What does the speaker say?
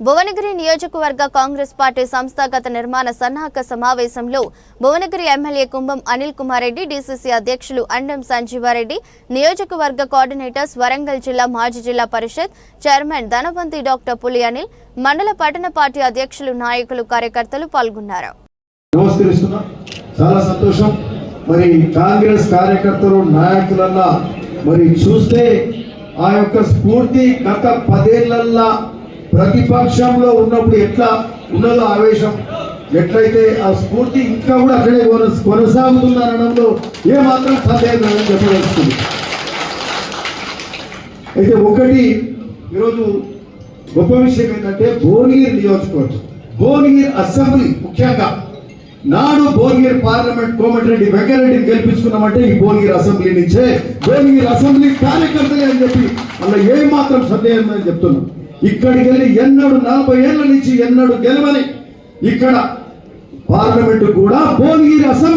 భువనగిరి నియోజకవర్గ కాంగ్రెస్ పార్టీ సంస్థాగత నిర్మాణ సన్నాహక సమావేశంలో భువనగిరి ఎమ్మెల్యే కుంభం అనిల్ కుమార్ రెడ్డి డీసీసీ అధ్యక్షులు అండం సంజీవారెడ్డి నియోజకవర్గ కోఆర్డినేటర్స్ వరంగల్ జిల్లా మాజీ జిల్లా పరిషత్ చైర్మన్ ధనవంతి డాక్టర్ పులి అనిల్ మండల పట్టణ పార్టీ అధ్యక్షులు నాయకులు కార్యకర్తలు పాల్గొన్నారు. చాలా సంతోషం. మరి కాంగ్రెస్ కార్యకర్తలు నాయకులల్లా మరి చూస్తే ఆ యొక్క స్ఫూర్తి గత పదేళ్ళల్లా ప్రతిపక్షంలో ఉన్నప్పుడు ఎట్లా ఉన్నదో ఆవేశం. ఎట్లయితే ఆ స్ఫూర్తి ఇంకా కూడా అక్కడే కొన- కొనసాగుతుందనడంలో ఏమాత్రం సందేహం లేదని చెప్పదలుచుకుంది అయితే ఒకటి ఈరోజు గొప్ప విషయం ఏంటంటే భువనగిరి నియోజకవర్గం భువనగిరి అసెంబ్లీ ముఖ్యంగా నాడు భువనగిరి పార్లమెంట్ కోమటిరెడ్డి వెంకరెడ్డిని గెలిపించుకున్నామంటే ఈ భువనగిరి అసెంబ్లీ నుంచే భువనగిరి అసెంబ్లీ కార్యకర్తలే అని చెప్పి అలా ఏమాత్రం మాత్రం సందేహం అని చెప్తున్నాం. ఇక్కడికి వెళ్ళి ఎన్నడు నలభై ఏళ్ళ నుంచి ఎన్నడు గెలవని ఇక్కడ పార్లమెంట్ కూడా భువనగిరి అసెంబ్లీ